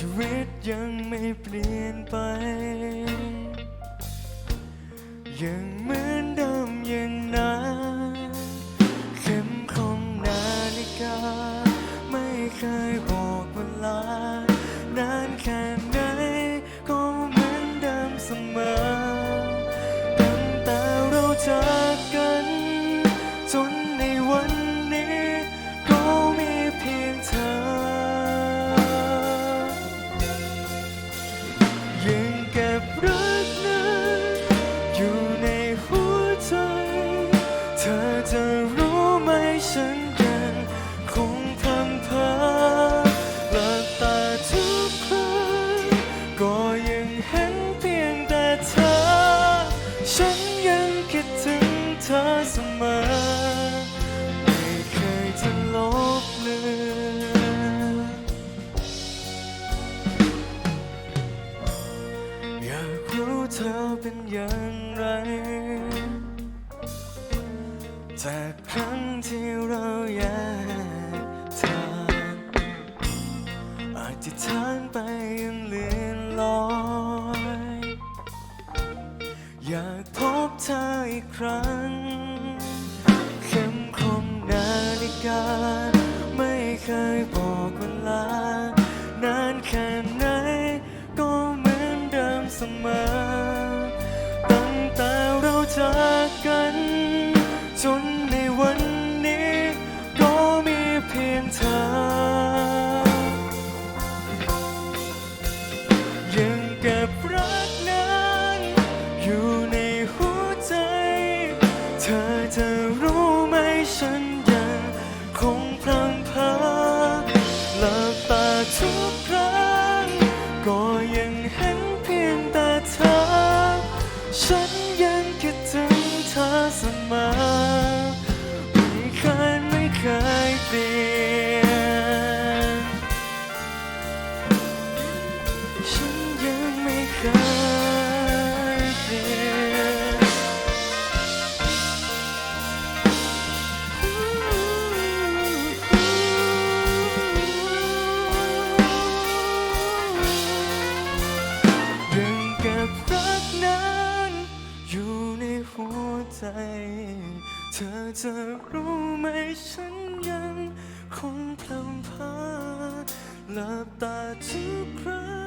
ชีวิตยังไม่เปลี่ยนไป ยังเหมือน เธอจะรู้ไหมฉันยังคงพลังเพอหลับตาทุกครั้งก็ยังเห็นเพียงแต่เธอ ฉันยังคิดถึงเธอเสมอ ไม่เคยจะลบเลือนอยากรู้เธอเป็นอย่างไร จากครั้งที่เราแยกทางอธิษฐานไปยังเลือนลอย อยากพบเธออีกครั้ง เข็มของนาฬิกา ไม่เคยบอกเวลา นานแค่ไหนก็เหมือนเดิมเสมอ ตั้งแต่เราจากกันจน ธอจะรู้ไหมฉันยังคงพลำเพาหลับตาทุกครั้ง